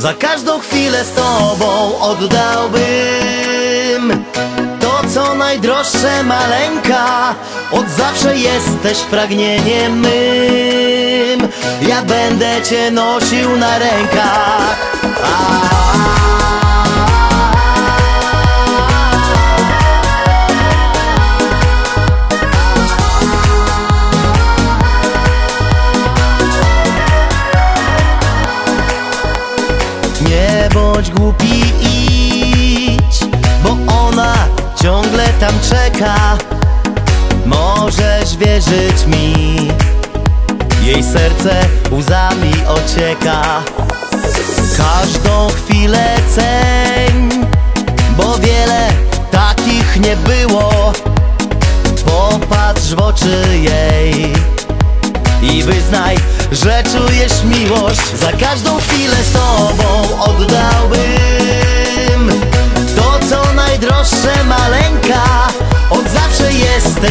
Za każdą chwilę z tobą oddałbym To co najdroższe maleńka. Od zawsze jesteś pragnieniem mym. Ja będę cię nosił na rękach. A. bądź głupi idź Bo ona ciągle tam czeka. Możesz wierzyć mi Jej serce łzami ocieka. Każdą chwilę ceń Bo wiele takich nie było. Popatrz w oczy jej i wyznaj, że czujesz miłość Za każdą chwilę z tobą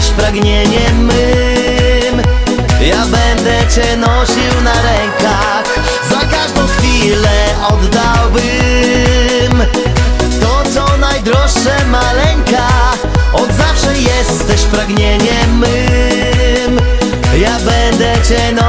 pragnieniem mym. Ja będę cię nosił na rękach. Za każdą chwilę oddałbym To co najdroższe maleńka. Od zawsze jesteś pragnieniem mym. Ja będę cię nosił